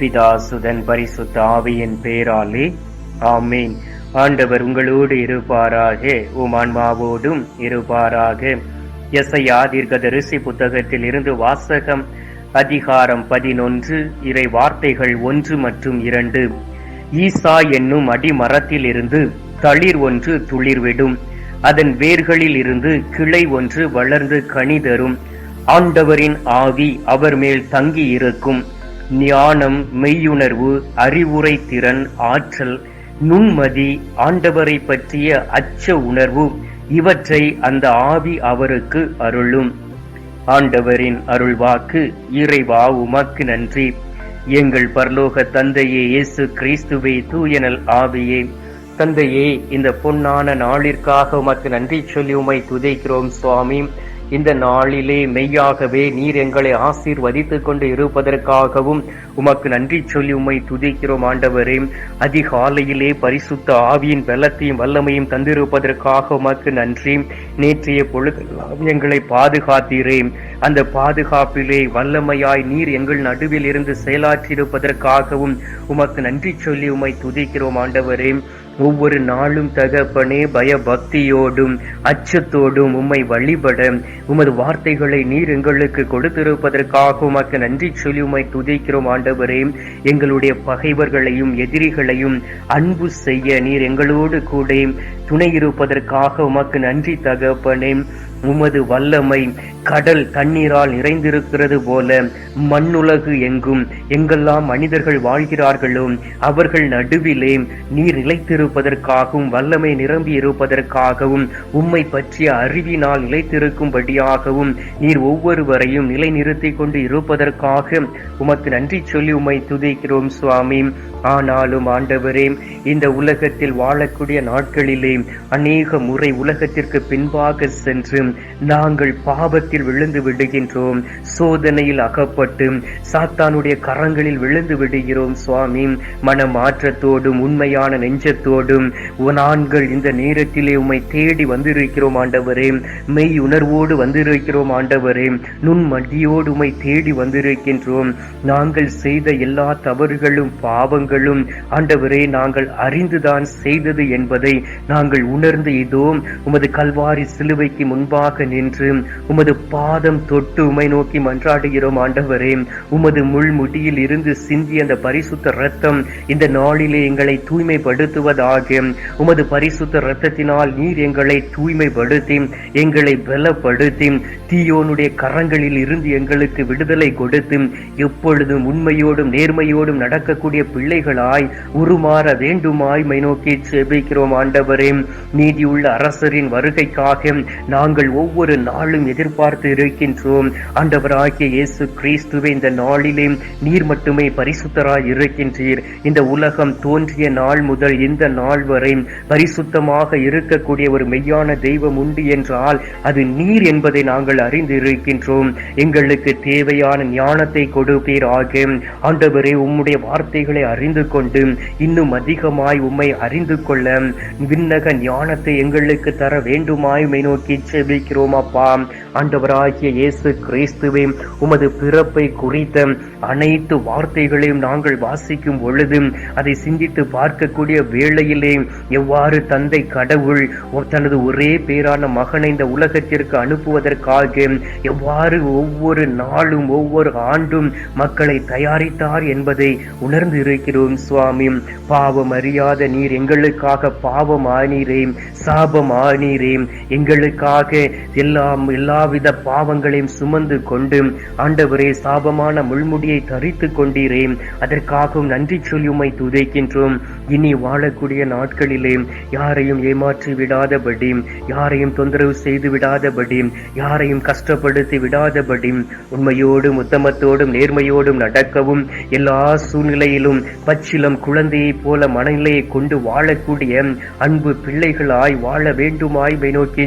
பிதாசுதன் பரிசுத்த ஆவியின் பேராலே. ஆமேன். ஆண்டவர் உங்களோடு இருப்பாராக. உம் ஆன்மாவோடும் இருப்பாராக. எஸ்ஐயா தீர்க்கதரிசி புத்தகத்தில் இருந்து வாசகம் அதிகாரம் பதினொன்று இறை வார்த்தைகள் ஒன்று மற்றும் இரண்டு. ஈசா என்னும் அடிமரத்தில் இருந்து தளிர் ஒன்று துளிர்விடும். அதன் வேர்களில் இருந்து கிளை ஒன்று வளர்ந்து கனி தரும். ஆண்டவரின் ஆவி அவர் மேல் தங்கி இருக்கும் ஞானம் மெய்யுணர்வு அறிவுரை திறன் ஆற்றல் நுண்மதி ஆண்டவரை பற்றிய அச்ச உணர்வு இவற்றை அந்த ஆவி அவருக்கு அருளும். ஆண்டவரின் அருள்வாக்கு இறைவா உமக்கு நன்றி. எங்கள் பரலோக தந்தையே இயேசு கிறிஸ்துவே தூயனல் ஆவியே. தந்தையே இந்த பொன்னான நாளிற்காக உமக்கு நன்றி சொல்லி உமை துதைக்கிறோம் சுவாமி. இந்த நாளிலே மெய்யாகவே நீர் எங்களை ஆசீர்வதித்துக் கொண்டு இருப்பதற்காகவும் உமக்கு நன்றி சொல்லி உம்மை துதிக்கிறோம் ஆண்டவரே. அதிகாலையிலே பரிசுத்த ஆவியின் பலத்தையும் வல்லமையும் தந்திருப்பதற்காக உமக்கு நன்றி. நேற்றைய பொழுதெல்லாம் எங்களை பாதுகாத்தீரே. அந்த பாதுகாப்பிலே வல்லமையாய் நீர் எங்கள் நடுவில் இருந்து செயலாற்றியிருப்பதற்காகவும் உமக்கு நன்றி சொல்லி உம்மை துதிக்கிறோம் ஆண்டவரே. ஒவ்வொரு நாளும் தகப்பனே பயபக்தியோடும் அச்சத்தோடும் உம்மை வழிபட உமது வார்த்தைகளை நீர் எங்களுக்கு கொடுத்திருப்பதற்காக உமக்கு நன்றி சொல்லி உம்மை துதிக்கிறோம் ஆண்டவரே. எங்களுடைய பகைவர்களையும் எதிரிகளையும் அன்பு செய்ய நீர் எங்களோடு கூட. துணை இருப்பதற்காக உமக்கு நன்றி தகப்பனே. உமது வல்லமை கடல் தண்ணீரால் நிறைந்திருக்கிறது போல மண்ணுலகு எங்கும் எங்கெல்லாம் மனிதர்கள் வாழ்கிறார்களோ அவர்கள் நடுவிலே நீர் நிலைத்திருப்பதற்காகவும் வல்லமை நிரம்பி இருப்பதற்காகவும் உம்மை பற்றிய அறிவினால் நிலைத்திருக்கும்படியாகவும் நீர் ஒவ்வொருவரையும் நிலைநிறுத்தி கொண்டு இருப்பதற்காக உமக்கு நன்றி சொல்லி உம்மை துதிக்கிறோம் சுவாமி. ஆனாலும் ஆண்டவரே இந்த உலகத்தில் வாழக்கூடிய நாட்களிலே அநேக முறை உலகத்திற்கு பின்பாக சென்று நாங்கள் பாவத்தில் விழுந்து விடுகின்றோம் சோதனையில் அகப்பட்டு சாத்தானுடைய கரங்களில் விழுந்து விடுகிறோம் சுவாமி. மனமாற்றத்தோடும் உண்மையான நெஞ்சத்தோடும் நாங்கள் இந்த நேரத்திலே உம்மை தேடி வந்திருக்கிறோம் ஆண்டவரே. மெய் உணர்வோடு வந்திருக்கிறோம் ஆண்டவரே. நுண்மடியோடு உம்மை தேடி வந்திருக்கின்றோம். நாங்கள் செய்த எல்லா தவறுகளும் நாங்களும் ஆண்டவரே நாங்கள் அறிந்துதான் செய்தது என்பதை நாங்கள் உணர்ந்து இதோ உமது கல்வாரி சிலுவைக்கு முன்பாக நின்று உமது பாதம் தொட்டு உமை நோக்கி மன்றாடுகிறோம் ஆண்டவரே. உமது முள்முடியில் இருந்து சிந்திய அந்த பரிசுத்த ரத்தம் இந்த நாளிலே எங்களை தூய்மைப்படுத்துவதாக உமது பரிசுத்த ரத்தத்தினால் நீர் எங்களை தூய்மைப்படுத்தி எங்களை பலப்படுத்தி தீயோனுடைய கரங்களில் இருந்து எங்களுக்கு விடுதலை கொடுத்து எப்பொழுதும் உண்மையோடும் நேர்மையோடும் நடக்கக்கூடிய பிள்ளை பிள்ளைகளாய் உருமாற வேண்டுமாய் மை நோக்கி செபிக்கிறோம் ஆண்டவரே. நீதியுள்ள அரசரின் வருகைக்காக நாங்கள் ஒவ்வொரு நாளும் எதிர்பார்த்து இருக்கின்றோம். ஆண்டவராகிய இயேசு கிறிஸ்துவை இந்த நாளிலே நீர் மட்டுமே பரிசுத்தராய் இருக்கின்றீர். இந்த உலகம் தோன்றிய நாள் முதல் இந்த நாள் வரை பரிசுத்தமாக இருக்கக்கூடிய ஒரு மெய்யான தெய்வம் உண்டு என்றால் அது நீர் என்பதை நாங்கள் அறிந்து இருக்கின்றோம் எங்களுக்கு தேவையான ஞானத்தை கொடுப்பீராக. ஆண்டவரே உம்முடைய வார்த்தைகளை அறிந்து அறிந்து கொண்டு இன்னும் அதிகமாய் உம்மை அறிந்து கொள்ள விண்ணக ஞானத்தை எங்களுக்கு தர வேண்டுமாய் உமை நோக்கி செபிக்கிறோம் அப்பா. ஆண்டவராகிய இயேசு கிறிஸ்துவே உமது பிறப்பை குறித்த அனைத்து வார்த்தைகளையும் நாங்கள் வாசிக்கும் பொழுது அதை சிந்தித்து பார்க்கக்கூடிய வேளையிலே எவ்வாறு தந்தை கடவுள் தனது ஒரே பேரான மகனை இந்த உலகத்திற்கு அனுப்புவதற்காக எவ்வாறு ஒவ்வொரு நாளும் ஒவ்வொரு ஆண்டும் மக்களை தயாரித்தார் என்பதை உணர்ந்து இருக்கிறோம் வேண்டும் சுவாமி. பாவம் அறியாத நீர் எங்களுக்காக பாவம் ஆனீரேம் சாபம் ஆனீரேம். எங்களுக்காக எல்லாம் எல்லாவித பாவங்களையும் சுமந்து கொண்டு ஆண்டவரே சாபமான முள்முடியை தரித்து கொண்டீரே அதற்காகவும் நன்றி சொல்லியுமை துதைக்கின்றோம். இனி வாழக்கூடிய நாட்களிலே யாரையும் ஏமாற்றி விடாதபடி யாரையும் தொந்தரவு செய்து விடாதபடி யாரையும் கஷ்டப்படுத்தி விடாதபடி உண்மையோடும் உத்தமத்தோடும் நேர்மையோடும் நடக்கவும் எல்லா சூழ்நிலையிலும் பச்சிலம் குழந்தையைப் போல மனநிலையை கொண்டு வாழக்கூடிய அன்பு பிள்ளைகளாய் வாழ வேண்டுமாய் மை நோக்கி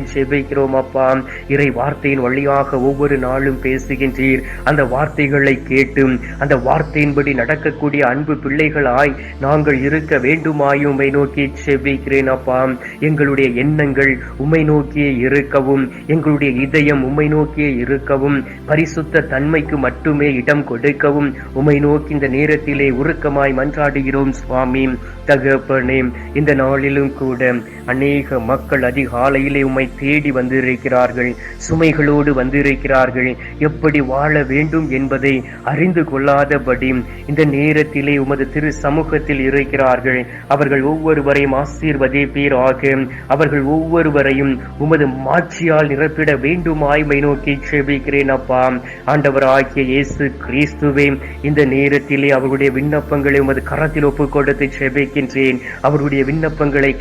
அப்பா. இறை வார்த்தையின் வழியாக ஒவ்வொரு நாளும் பேசுகின்றீர். அந்த வார்த்தைகளை கேட்டு அந்த வார்த்தையின்படி நடக்கக்கூடிய அன்பு பிள்ளைகளாய் நாங்கள் இருக்க வேண்டுமாயும் உம்மை நோக்கி செபிக்கிறேன் அப்பா. எங்களுடைய எண்ணங்கள் உம்மை நோக்கியே இருக்கவும் எங்களுடைய இதயம் உமை நோக்கியே இருக்கவும் பரிசுத்த தன்மைக்கு மட்டுமே இடம் கொடுக்கவும் உமை நோக்கி இந்த நேரத்திலே உருக்கமாய் மன்றாடுகிறோம் சுவாமி. தகப்பனே இந்த நாளிலும் கூட அநேக மக்கள் அதிகாலையிலே உம்மை தேடி வந்திருக்கிறார்கள் சுமைகளோடு வந்திருக்கிறார்கள். எப்படி வாழ வேண்டும் என்பதை அறிந்து கொள்ளாதபடி இந்த நேரத்திலே உமது திரு சமூகத்தில் இருக்கிறார்கள். அவர்கள் ஒவ்வொருவரையும் ஆசீர்வதிப்பீராக அவர்கள் ஒவ்வொருவரையும் உமது மாட்சியால் நிரப்பிட வேண்டுமாய்மை நோக்கி செபிக்கிறேன் அப்பா. ஆண்டவராகிய இயேசு கிறிஸ்துவே இந்த நேரத்திலே அவருடைய விண்ணப்பங்களை உமது கரத்தில் ஒப்புக் கொடுத்து செபிக்கின்றேன். அவருடைய விண்ணப்பங்களை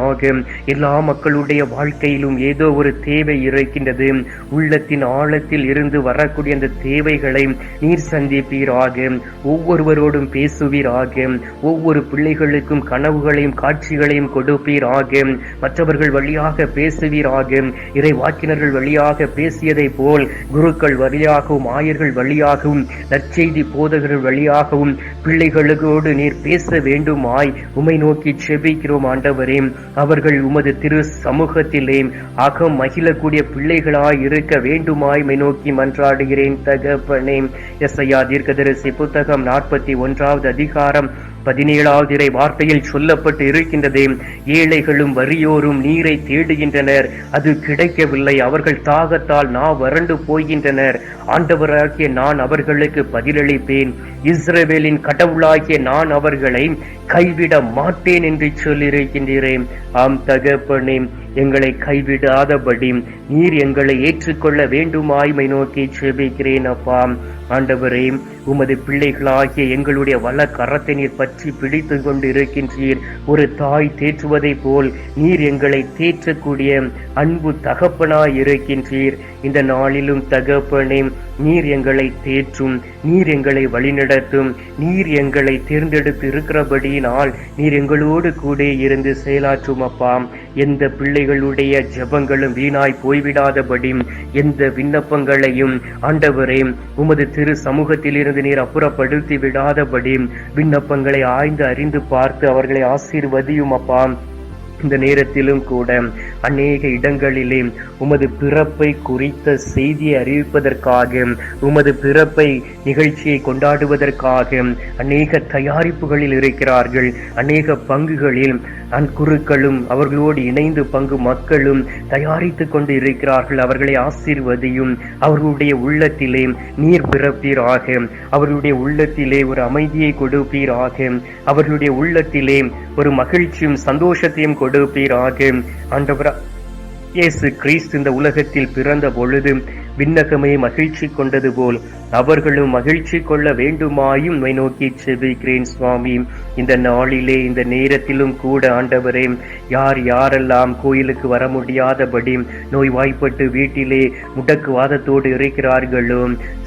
கேட்டருள்வீராக எல்லா மக்களுடைய வாழ்க்கையிலும் ஏதோ ஒரு தேவை இருக்கின்றது. உள்ளத்தின் ஆழத்தில் இருந்து வரக்கூடிய அந்த தேவைகளை நீர் சந்திப்பீராக. ஒவ்வொருவரோடும் பேசுவீராக. ஒவ்வொரு பிள்ளைகளுக்கும் கனவுகளையும் காட்சிகளையும் கொடுப்பீராக. மற்றவர்கள் வழியாக பேசுவீராக. இறை வாக்கினர்கள் வழியாக பேசியதை போல் குருக்கள் வழியாகவும் ஆயர்கள் வழியாகவும் நற்செய்தி போதகர்கள் வழியாகவும் பிள்ளைகளோடு நீர் பேச வேண்டுமாய் உமை நோக்கி செபிக்கிறோம் ஆண்டவரே. அவர்கள் உமது திரு சமூகத்திலே அகம் மகிழக்கூடிய பிள்ளைகளாய் இருக்க வேண்டுமாய் நோக்கி மன்றாடுகிறேன் தகப்பனே. எஸ் ஐயா தீர்க்கதரிசி புத்தகம் நாற்பத்தி ஒன்றாவது அதிகாரம் பதினேழாவது இறை வார்த்தையில் சொல்லப்பட்டு இருக்கின்றது. ஏழைகளும் வறியோரும் நீரை தேடுகின்றனர். அது கிடைக்கவில்லை. அவர்கள் தாகத்தால் நான் வறண்டு போகின்றனர். ஆண்டவராகிய நான் அவர்களுக்கு பதிலளிப்பேன். இஸ்ரேவேலின் கடவுளாகிய நான் அவர்களை கைவிட மாட்டேன் என்று சொல்லியிருக்கின்றேன் ஆம் தகப்பனே எங்களை கைவிடாதபடி நீர் எங்களை ஏற்றுக்கொள்ள வேண்டுமாய்மை நோக்கி செபிக்கிறேன் அப்பா. ஆண்டவரே உமது பிள்ளைகளாகிய எங்களுடைய வல கரத்தை நீர் பற்றி பிடித்து கொண்டு இருக்கின்றீர் ஒரு தாய் தேற்றுவதை போல் நீர் எங்களை தேற்றக்கூடிய அன்பு தகப்பனாய் இருக்கின்றீர். இந்த நாளிலும் தகப்பனே நீர் எங்களை தேற்றும் நீர் எங்களை வழிநடத்தும் நீர் எங்களை தேர்ந்தெடுத்து இருக்கிறபடியினால் நீர் எங்களோடு கூட இருந்து செயலாற்றும் அப்பா எந்த பிள்ளைகளுடைய ஜபங்களும் வீணாய் போய்விடாதபடி எந்த விண்ணப்பங்களையும் ஆண்டவரே உமது திரு சமூகத்தில் இருந்து நீர் அப்புறப்படுத்தி விடாதபடி விண்ணப்பங்களை ஆய்ந்து அறிந்து பார்த்து அவர்களை ஆசீர்வதியும் அப்பா. இந்த நேரத்திலும் கூட அநேக இடங்களிலே உமது பிறப்பை குறித்த செய்தியை அறிவிப்பதற்காக உமது பிறப்பை நிகழ்ச்சியை கொண்டாடுவதற்காக அநேக தயாரிப்புகளில் இருக்கிறார்கள். அநேக பங்குகளில் அன்குருக்களும் அவர்களோடு இணைந்து பங்கு மக்களும் தயாரித்து கொண்டு இருக்கிறார்கள் அவர்களை ஆசீர்வதியும். அவர்களுடைய உள்ளத்திலே நீர் பிறப்பீராக. அவர்களுடைய உள்ளத்திலே ஒரு அமைதியை கொடுப்பீராக. அவர்களுடைய உள்ளத்திலே ஒரு மகிழ்ச்சியும் சந்தோஷத்தையும் கொடுப்பீராக. ஆண்டவரா இயேசு கிறிஸ்து இந்த உலகத்தில் பிறந்த பொழுது விண்ணகமே மகிழ்ச்சி கொண்டது போல் அவர்களும் மகிழ்ச்சி கொள்ள வேண்டுமாயும் உம்மை நோக்கி செபிக்கிறேன் சுவாமி. இந்த நாளிலே இந்த நேரத்திலும் கூட ஆண்டவரே யார் யாரெல்லாம் கோயிலுக்கு வர முடியாதபடி நோய்வாய்ப்பட்டு வீட்டிலே முடக்குவாதத்தோடு இருக்கிறார்களோ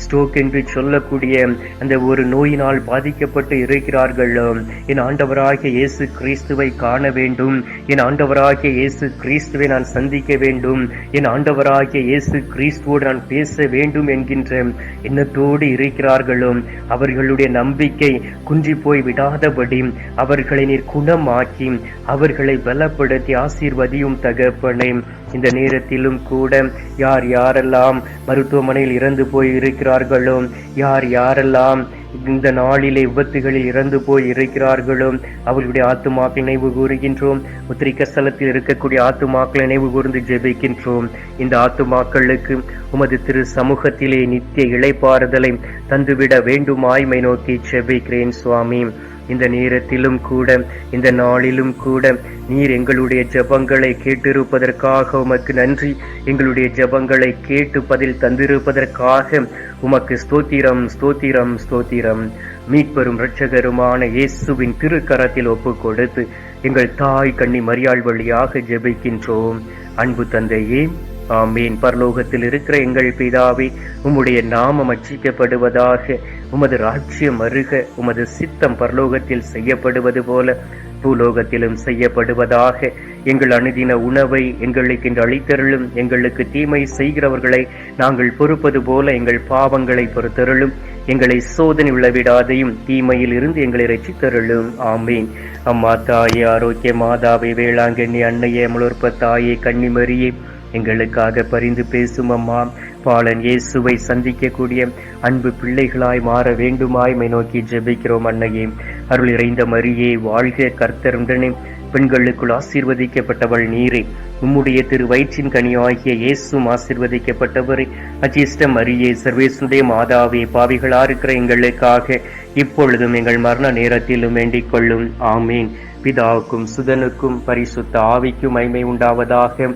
ஸ்ட்ரோக் என்று சொல்லக்கூடிய அந்த ஒரு நோயினால் பாதிக்கப்பட்டு இருக்கிறார்களோ என் ஆண்டவராகிய இயேசு கிறிஸ்துவை காண வேண்டும் என் ஆண்டவராகிய இயேசு கிறிஸ்துவை நான் சந்திக்க வேண்டும் என் ஆண்டவராகிய இயேசு கிறிஸ்துவோடு நான் பேச வேண்டும் என்கின்ற எண்ணத்தோடு இருக்கிறார்களோ? அவர்களுடைய நம்பிக்கை குன்றி போய் விடாதபடி அவர்களை நீர் குணமாக்கி அவர்களை பலப்படுத்தி ஆசீர்வதியும் தகப்பனை. இந்த நேரத்திலும் கூட யார் யாரெல்லாம் மருத்துவமனையில் இறந்து போய் இருக்கிறார்களோ யார் யாரெல்லாம் இந்த நாளிலே விபத்துகளில் இறந்து போய் இருக்கிறார்களோ? அவர்களுடைய ஆத்துமாக்கள் நினைவு கூறுகின்றோம். உத்திரிக்க ஸ்தலத்தில் இருக்கக்கூடிய ஆத்துமாக்கள் நினைவு கூர்ந்து ஜெபிக்கின்றோம். இந்த ஆத்துமாக்களுக்கு உமது திரு சமூகத்திலே நித்திய இளைப்பாறுதலை தந்துவிட வேண்டுமாய்மை நோக்கி ஜெபிக்கிறேன் சுவாமி. இந்த நேரத்திலும் கூட இந்த நாளிலும் கூட நீர் எங்களுடைய ஜெபங்களை கேட்டிருப்பதற்காக உமக்கு நன்றி. எங்களுடைய ஜெபங்களை கேட்டு பதில் தந்திருப்பதற்காக உமக்கு ஸ்தோத்திரம் ஸ்தோத்திரம் ஸ்தோத்திரம். மீட்பெரும் இரட்சகருமான இயேசுவின் திருக்கரத்தில் ஒப்பு கொடுத்து எங்கள் தாய் கண்ணி மரியாள் வழியாக ஜெபிக்கின்றோம். அன்பு தந்தையே ஆமீன். பரலோகத்தில் இருக்கிற எங்கள் பிதாவே உம்முடைய நாமம் அச்சிக்கப்படுவதாக உமது ராஜ்யம் அருக உமது சித்தம் பரலோகத்தில் செய்யப்படுவது போல பூலோகத்திலும் செய்யப்படுவதாக. எங்கள் அணுதின உணவை எங்களுக்கு இன்று அளித்தருளும். எங்களுக்கு தீமை செய்கிறவர்களை நாங்கள் பொறுப்பது போல எங்கள் பாவங்களை பொறுத்தருளும். எங்களை சோதனை விழவிடாதையும் தீமையில் இருந்து எங்களை ரசித்தருளும் ஆமீன். அம்மா தாயே ஆரோக்கிய மாதாவை வேளாங்கண்ணி அன்னையே முளர்ப்ப தாயே கன்னிமரியே எங்களுக்காக பரிந்து பேசும் அம்மா. பாலன் இயேசுவை சந்திக்கக்கூடிய அன்பு பிள்ளைகளாய் மாற வேண்டுமாய்மை நோக்கி ஜெபிக்கிறோம் அன்னையே. அருள் இறைந்த மரியே வாழ்க கர்த்தருடனே பெண்களுக்குள் ஆசீர்வதிக்கப்பட்டவள் நீரே. உம்முடைய திரு வயிற்றின் கனியாகிய இயேசும் ஆசிர்வதிக்கப்பட்டவரை. அஜிஷ்டம் மரியே சர்வேசுடைய மாதாவே பாவிகளா இருக்கிற எங்களுக்காக இப்பொழுதும் எங்கள் மரண நேரத்திலும் வேண்டிக் கொள்ளும். ஆமீன். பிதாவுக்கும் சுதனுக்கும் பரிசுத்த ஆவிக்கும் மைமை உண்டாவதாக.